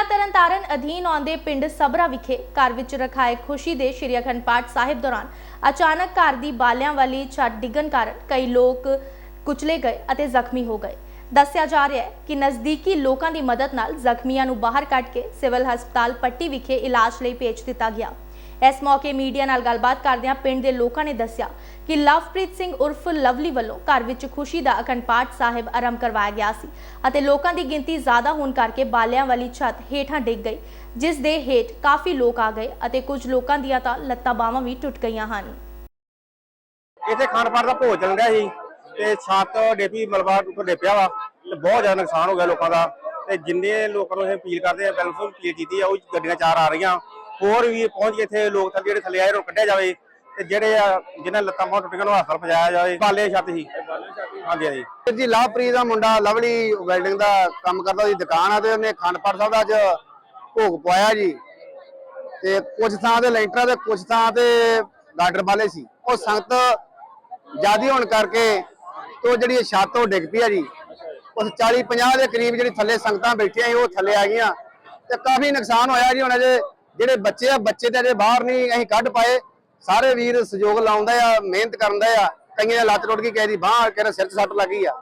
ਜ਼ਿਲ੍ਹਾ ਤਰਨਤਾਰਨ ਅਧੀਨ ਆਉਂਦੇ ਪਿੰਡ ਸਬਰਾ ਵਿਖੇ ਘਰ ਵਿੱਚ ਰਖਾਏ ਖੁਸ਼ੀ ਦੇ ਸ਼੍ਰੀ ਅਖੰਡ ਪਾਠ ਸਾਹਿਬ ਦੌਰਾਨ ਅਚਾਨਕ ਘਰ ਦੀ ਬਾਲਿਆਂ ਵਾਲੀ ਛੱਤ ਡਿੱਗਣ ਕਾਰਨ ਕਈ ਲੋਕ ਕੁਚਲੇ ਗਏ ਅਤੇ ਜ਼ਖਮੀ ਹੋ ਗਏ। ਦੱਸਿਆ ਜਾ ਰਿਹਾ ਹੈ ਕਿ ਨਜ਼ਦੀਕੀ ਲੋਕਾਂ ਦੀ ਮਦਦ ਨਾਲ ਜ਼ਖਮੀਆਂ ਨੂੰ ਬਾਹਰ ਕੱਢ ਕੇ ਸਿਵਲ ਹਸਪਤਾਲ ਪੱਟੀ ਵਿਖੇ ਇਲਾਜ ਲਈ ਭੇਜ ਦਿੱਤਾ ਗਿਆ। ਇਸ ਮੌਕੇ ਮੀਡੀਆ ਨਾਲ ਗੱਲਬਾਤ ਕਰਦਿਆਂ ਪਿੰਡ ਦੇ ਲੋਕਾਂ ਨੇ ਦੱਸਿਆ ਕਿ ਲਵਪ੍ਰੀਤ ਸਿੰਘ ਉਰਫ ਲਵਲੀ ਵੱਲੋਂ ਘਰ ਵਿੱਚ ਖੁਸ਼ੀ ਦਾ ਅਖੰਡ ਪਾਠ ਸਾਹਿਬ ਆਰੰਭ ਕਰਵਾਇਆ ਗਿਆ ਸੀ ਅਤੇ ਲੋਕਾਂ ਦੀ ਗਿਣਤੀ ਜ਼ਿਆਦਾ ਹੋਣ ਕਰਕੇ ਬਾਲਿਆਂ ਵਾਲੀ ਛੱਤ ਹੇਠਾਂ ਡਿੱਗ ਗਈ, ਜਿਸ ਦੇ ਹੇਠ ਕਾਫੀ ਲੋਕ ਆ ਗਏ ਅਤੇ ਕੁਝ ਲੋਕਾਂ ਦੀਆਂ ਤਾਂ ਲੱਤਾਂ ਬਾਹਾਂ ਵੀ ਟੁੱਟ ਗਈਆਂ ਹਨ। ਇੱਥੇ ਖਾਣ ਦਾ ਭੋਜ ਚੱਲ ਰਿਹਾ ਸੀ ਤੇ ਛੱਤ ਡੇਪੀ ਮਲਬਾ ਉੱਪਰ ਡੇਪਿਆ ਵਾ ਤੇ ਬਹੁਤ ਜ਼ਿਆਦਾ ਨੁਕਸਾਨ ਹੋ ਗਿਆ ਲੋਕਾਂ ਦਾ ਤੇ ਜਿੰਨੇ ਲੋਕਾਂ ਨੂੰ ਇਹ ਅਪੀਲ ਕਰਦੇ ਆ ਬੈਲੈਂਸ ਅਪੀਲ ਕੀਤੀ ਆ ਉਹ ਗੱਡੀਆਂ ਚਾਰ ਆ ਰਹੀਆਂ। ਹੋਰ ਵੀ ਪਹੁੰਚ ਕੇ ਇੱਥੇ, ਲੋਕ ਥੱਲੇ ਜਿਹੜੇ ਥੱਲੇ ਆਏ ਨੂੰ ਕੱਢਿਆ ਜਾਵੇ ਤੇ ਜਿਹੜੇ ਆ ਜਿਨ੍ਹਾਂ ਲੱਤਾਂ ਬਾਹਾਂ ਟੁੱਟੀਆਂ ਨੂੰ ਹਸਪਤਾਲ ਪਹੁੰਚਾਇਆ ਜਾਵੇ। ਬਾਲੇ ਛੱਤ ਸੀ ਹਾਂਜੀ ਹਾਂਜੀ। ਵੀਰ ਜੀ ਲਵਪ੍ਰੀਤ ਦਾ ਮੁੰਡਾ ਲਵਲੀ ਵੈਲਡਿੰਗ ਦਾ ਕੰਮ ਕਰਦਾ, ਉਹਦੀ ਦੁਕਾਨ ਆ ਤੇ ਉਹਨੇ ਖੰਡਪੜ ਸਾਹਿਬ ਦਾ ਅੱਜ ਭੋਗ ਪਵਾਇਆ ਜੀ। ਤੇ ਕੁਝ ਥਾਂ ਤੇ ਲੈਂਟਰਾਂ ਤੇ ਕੁਝ ਥਾਂ ਤੇ ਗਾਡਰ ਵਾਲੇ ਸੀ। ਉਹ ਸੰਗਤ ਜਿਆਦੀ ਹੋਣ ਕਰਕੇ ਤੋਂ ਜਿਹੜੀ ਛੱਤ, ਉਹ ਡਿੱਗ ਪਈ ਆ ਜੀ। ਉਸ 40 50 ਦੇ ਕਰੀਬ ਜਿਹੜੀ ਥੱਲੇ ਸੰਗਤਾਂ ਬੈਠੀਆਂ ਸੀ, ਉਹ ਥੱਲੇ ਆ ਗਈਆਂ। ਤੇ ਕਾਫੀ ਨੁਕਸਾਨ ਹੋਇਆ ਜੀ, ਹੁਣ ਅਜੇ ਜਿਹੜੇ ਬੱਚੇ ਆ, ਬੱਚੇ ਤੇ ਅਜੇ ਬਾਹਰ ਨਹੀਂ, ਅਸੀਂ ਕੱਢ ਪਾਏ। ਸਾਰੇ ਵੀਰ ਸਹਿਯੋਗ ਲਾਉਂਦਾ ਆ, ਮਿਹਨਤ ਕਰਦਾ ਆ। ਕਈਆਂ ਦੇ ਲੱਤ ਟੁੱਟ ਗਈ ਕਹਿ ਦੀ ਬਾਹ, ਕਿਸੇ ਸਿਰ 'ਚ ਸੱਟ ਲੱਗੀ ਆ।